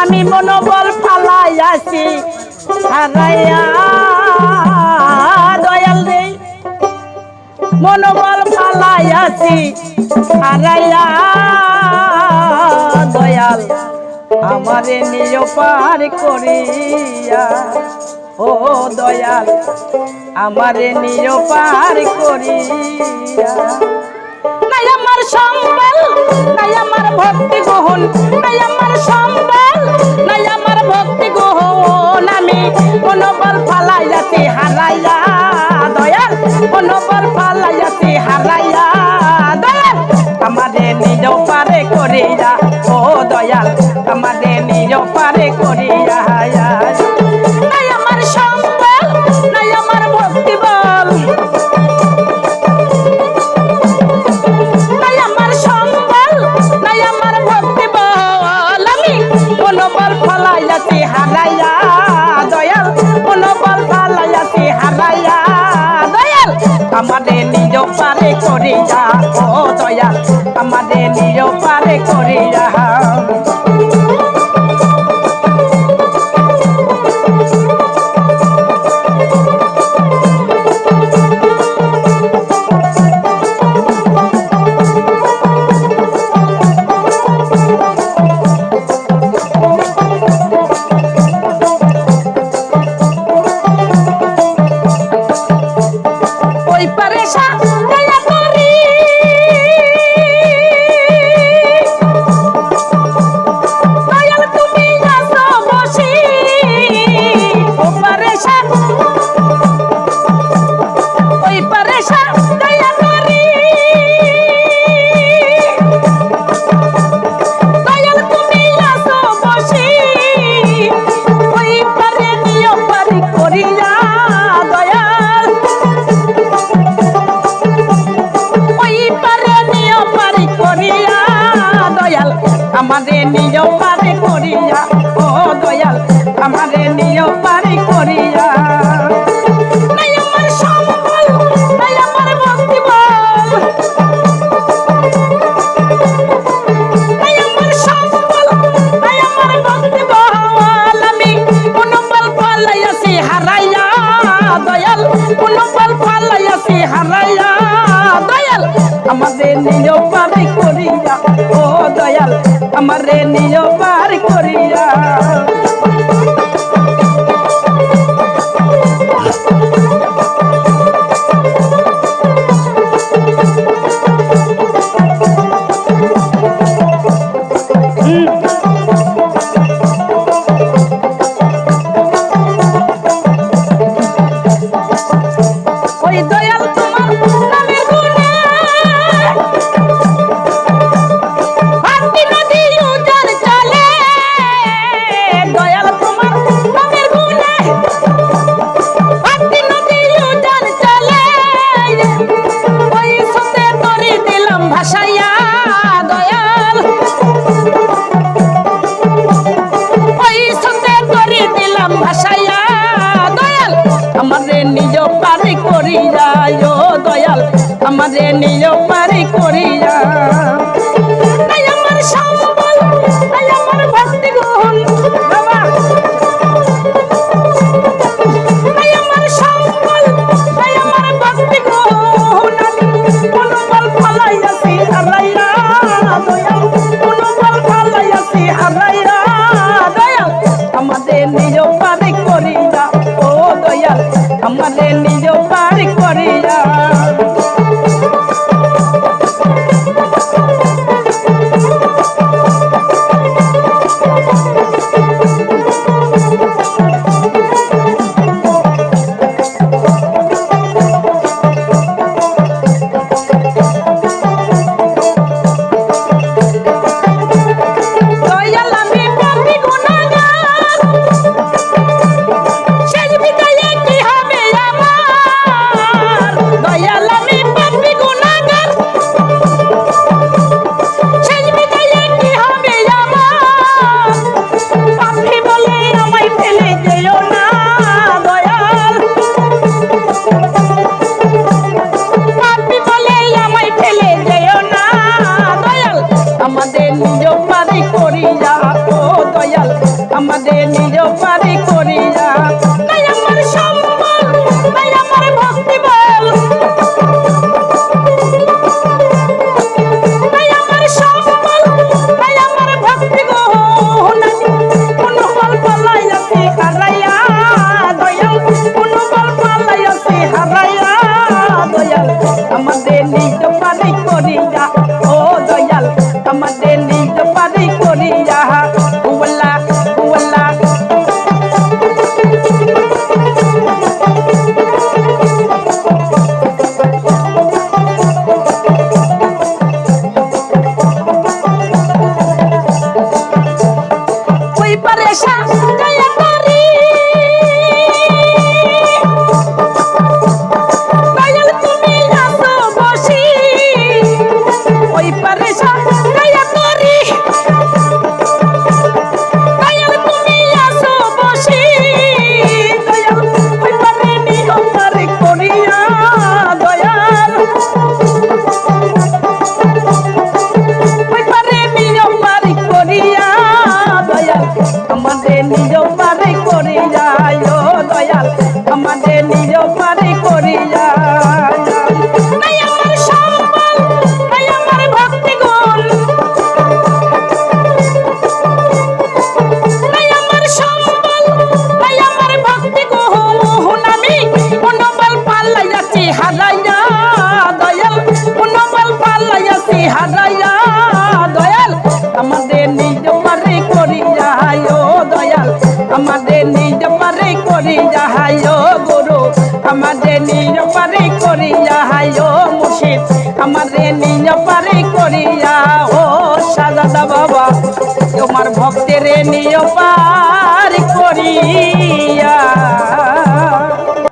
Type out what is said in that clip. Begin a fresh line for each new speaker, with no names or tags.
আমি মনোবল ফালাইয়াছি হারাইয়া দয়াল রে। মনোবল ফালাইয়াছি হারাইয়া দয়াল। আমারে নিয় পার করিয়া, ও দয়াল। আমারে নিয় পার করিয়া। নাই আমার সম্বল, নাই আমার ভক্তি গ্রহণ। নাই আমার সম্বল, নাই আমার ভক্তি গ্রহণ। আমি মনোবল ফালাইয়াতে হারাইয়া দয়াল। মনোবল ফালাইয়াতে হারাইয়া দয়াল। আমারে নিজ পারে করিয়া, ও দয়াল, আমারে নিজ পারে করিয়া। নিজ পারে করিয়া ও দয়া আমাদের নিজ পারে করিয়া। দয়াল আমাদের নিয় পারে করিয়া। ও দয়াল আমাদের নিয় পারে করিয়া। আমার আমার আমার আমার আমাদের নিজ পারে করিয়া। ও দয়াল আমারে নিয় পার করিয়া। ভাসাইয়া দয়াল আমারে নিজ পারি করি যায় দয়াল আমাদের নিজ পারে করিয়া। আমাদের নিজ পারে করিয়া হাই ও মুর্শিদ, আমার রে নিজ পারে করিয়া। ও সাজাদা বাবা, তোমার ভক্তের নিয় পা